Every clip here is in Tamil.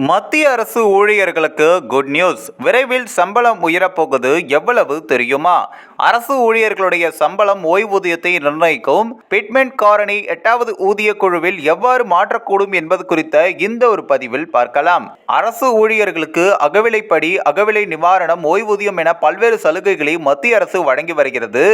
மத்திய அரசு ஊழியர்களுக்கு குட் நியூஸ் விரைவில் சம்பளம் உயரப்போகுது. எவ்வளவு தெரியுமா? அரசு ஊழியர்களுடைய சம்பளம் ஓய்வூதியத்தை நிர்ணயிக்கும் பிட்மெண்ட் காரணி எட்டாவது ஊதிய குழுவில் எவ்வாறு மாற்றக்கூடும் என்பது குறித்த இந்த ஒரு பதிவில் பார்க்கலாம். அரசு ஊழியர்களுக்கு அகவிலைப்படி அகவிலை நிவாரணம் ஓய்வூதியம் என பல்வேறு சலுகைகளை மத்திய அரசு வழங்கி வருகிறது.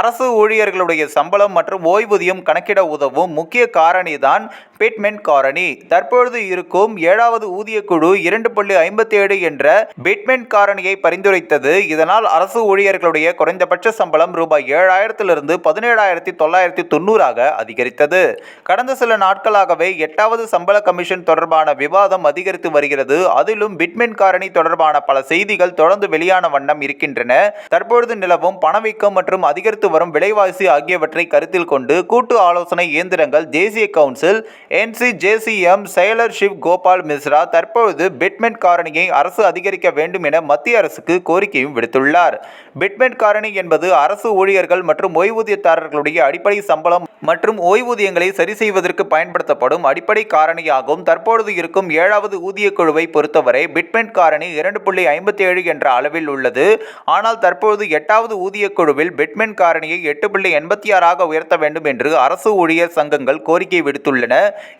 அரசு ஊழியர்களுடைய சம்பளம் மற்றும் ஓய்வூதியம் கணக்கிட உதவும் முக்கிய காரணி தான் பிட்மெண்ட் காரணி. தற்பொழுது இருக்கும் ஏழாவது ஊதிய குழு இரண்டு புள்ளி ஐம்பத்தி ஏழு என்ற பிட்மெண்ட் காரணியை பரிந்துரைத்தது. இதனால் அரசு ஊழியர்களுடைய குறைந்த குறைந்தபட்ச சம்பளம் ரூபாய் ஏழாயிரத்திலிருந்து பதினேழாயிரத்தி தொள்ளாயிரத்தி தொண்ணூறாக அதிகரித்தது. கடந்த சில நாட்களாகவே எட்டாவது சம்பள கமிஷன் தொடர்பான விவாதம் அதிகரித்து வருகிறது. அதிலும் பிட்மெண்ட் காரணி தொடர்பான பல செய்திகள் தொடர்ந்து வெளியான வண்ணம் இருக்கின்றன. தற்பொழுது நிலவும் பணவீக்கம் மற்றும் அதிகரித்து வரும் விலைவாசி ஆகியவற்றை கருத்தில் கொண்டு கூட்டு ஆலோசனை இயந்திரங்கள் தேசிய கவுன்சில் என்சிஜேசிஎம் செயலர் ஷிவ் கோபால் மிஸ்ரா தற்பொழுது பிட்மென்ட் காரணியை அரசு அதிகரிக்க வேண்டும் என மத்திய அரசுக்கு கோரிக்கையும் விடுத்துள்ளார். பிட்மென்ட் காரணி என்பது அரசு ஊழியர்கள் மற்றும் ஓய்வூதியதாரர்களுடைய அடிப்படை சம்பளம் மற்றும் ஓய்வூதியங்களை சரி செய்வதற்கு பயன்படுத்தப்படும் அடிப்படை காரணியாகும் தற்பொழுது இருக்கும் ஏழாவது ஊதிய குழுவை பொறுத்தவரை பிட்மெண்ட் காரணி இரண்டு புள்ளி ஐம்பத்தி ஏழு என்ற அளவில் உள்ளது. ஆனால் தற்பொழுது எட்டாவது ஊதிய குழுவில் பிட்மெண்ட் காரணியை எட்டு புள்ளி எண்பத்தி ஆறாக உயர்த்த வேண்டும் என்று அரசு ஊழியர் சங்கங்கள் கோரிக்கை விடுத்துள்ளன.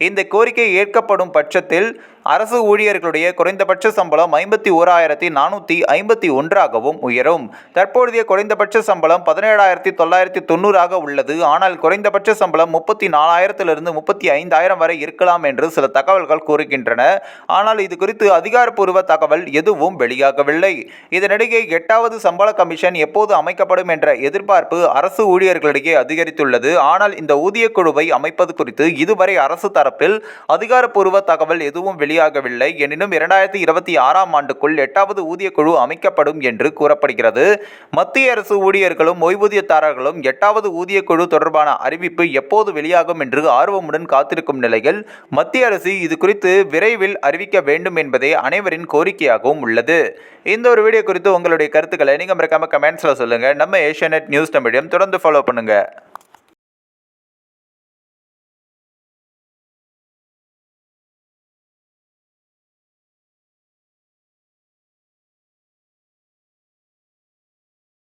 இந்த கோரிக்கை ஏற்கப்படும் பட்சத்தில் அரசு ஊழியர்களுடைய குறைந்தபட்ச சம்பளம் ஐம்பத்தி ஓராயிரத்தி நானூற்றி ஐம்பத்தி ஒன்றாகவும் உயரும். தற்போதைய குறைந்தபட்ச சம்பளம் பதினேழாயிரத்தி தொள்ளாயிரத்தி தொண்ணூறாக உள்ளது. ஆனால் குறைந்தபட்ச சம்பளம் முப்பத்தி நாலாயிரத்திலிருந்து முப்பத்தி ஐந்தாயிரம் வரை இருக்கலாம் என்று சில தகவல்கள் கூறுகின்றன. ஆனால் இது குறித்து அதிகாரப்பூர்வ தகவல் எதுவும் வெளியாகவில்லை. இதனிடையே எட்டாவது சம்பள கமிஷன் எப்போது அமைக்கப்படும் என்ற எதிர்பார்ப்பு அரசு ஊழியர்களிடையே அதிகரித்துள்ளது. ஆனால் இந்த ஊதிய குழுவை அமைப்பது குறித்து இதுவரை அரசு தரப்பில் அதிகாரப்பூர்வ தகவல் எதுவும் வெளியாகவில்லை. எனினும் இரண்டாயிரத்தி இருபத்தி ஆறாம் ஆண்டுக்குள் எட்டாவது ஊதிய குழு அமைக்கப்படும் என்று கூறப்படுகிறது. மத்திய அரசு ஊழியர்களும் ஓய்வூதியதாரர்களும் எட்டாவது ஊதிய குழு தொடர்பான அறிவிப்பு எப்போது வெளியாகும் என்று ஆர்வமுடன் காத்திருக்கும் நிலையில் மத்திய அரசு இது குறித்து விரைவில் அறிவிக்க வேண்டும் என்பதே அனைவரின் கோரிக்கையாகவும் உள்ளது. இந்த ஒரு வீடியோ குறித்து உங்களுடைய கருத்துக்களை நீங்கள் மறக்காம கமெண்ட்ஸில் சொல்லுங்கள் நம்ம ஏஷியா நியூஸ் தமிழையும் தொடர்ந்து ஃபாலோ பண்ணுங்கள்